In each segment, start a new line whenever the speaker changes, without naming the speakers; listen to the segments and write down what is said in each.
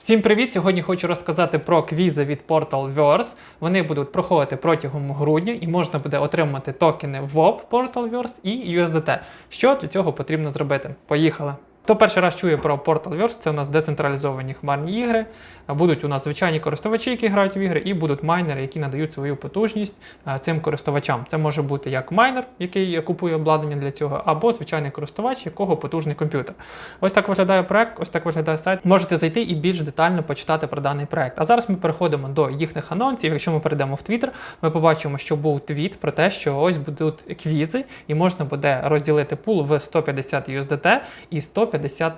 Всім привіт! Сьогодні хочу розказати про квізи від Portal Verse. Вони будуть проходити протягом грудня і можна буде отримати токени VOP Portal Verse і USDT. Що для цього потрібно зробити? Поїхали! Хто перший раз чує про Portal Verse, це у нас децентралізовані хмарні ігри. Будуть у нас звичайні користувачі, які грають в ігри, і будуть майнери, які надають свою потужність е, цим користувачам. Це може бути як майнер, який купує обладнання для цього, або звичайний користувач, якого потужний комп'ютер. Ось так виглядає проект, ось так виглядає сайт. Можете зайти і більш детально почитати про даний проект. А зараз ми переходимо до їхніх анонсів. Якщо ми перейдемо в Twitter, ми побачимо, що був твіт про те, що ось будуть квізи, і можна буде розділити пул в 150 USDT і 150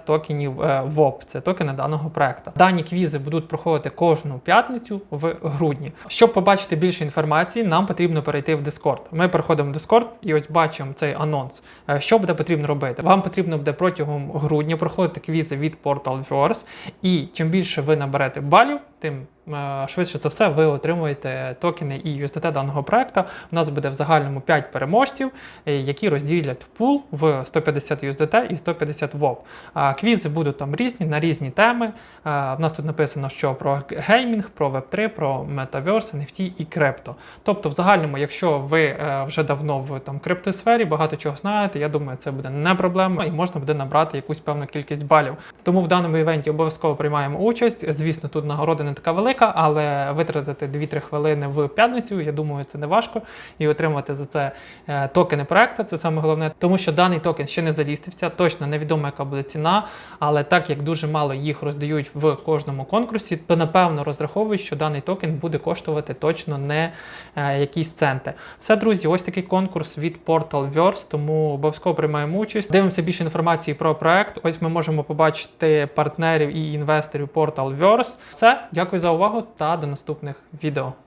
токенів ВОП. VOP. Це токени даного проекту. Дані квізи будуть проходити кожну п'ятницю в грудні. Щоб побачити більше інформації, нам потрібно перейти в Discord. Ми переходимо в Discord і ось бачимо цей анонс. Е, Що буде потрібно робити? Вам потрібно буде протягом грудня проходити квізи від Portal Verse, і чим більше ви наберете балів, тим е, швидше за все ви отримуєте токени і USDT даного проекту. У нас буде в загальному 5 переможців, е, які розділять в пул в 150 USDT і 150 VOP. А Квізи будуть там різні на різні теми. В нас тут написано, що про геймінг, про Web3, про Metaverse, NFT і крипто. Тобто, в загальному, якщо ви е, вже давно в там криптосфері, багато чого знаєте, я думаю, це буде не проблема і можна буде набрати якусь певну кількість балів. Тому в даному івенті обов'язково приймаємо участь. Звісно, тут нагорода не така велика, але витратити 2-3 хвилини в п'ятницю, я думаю, це не важко. І отримати за це е, токени проекту, це саме головне, тому що даний токен ще не залістився, точно невідомо, яка буде ціна, але так як дуже мало їх роздають в кожному конкурсі, то напевно розраховую, що даний токен буде коштувати точно не е, якісь центи. Все, друзі, ось такий конкурс від Portal Verse, тому обов'язково приймаємо участь. Дивимося більше інформації про проект. Ось ми можемо побачити партнерів і інвесторів Portal Verse. Все, дякую за увагу та до наступних відео.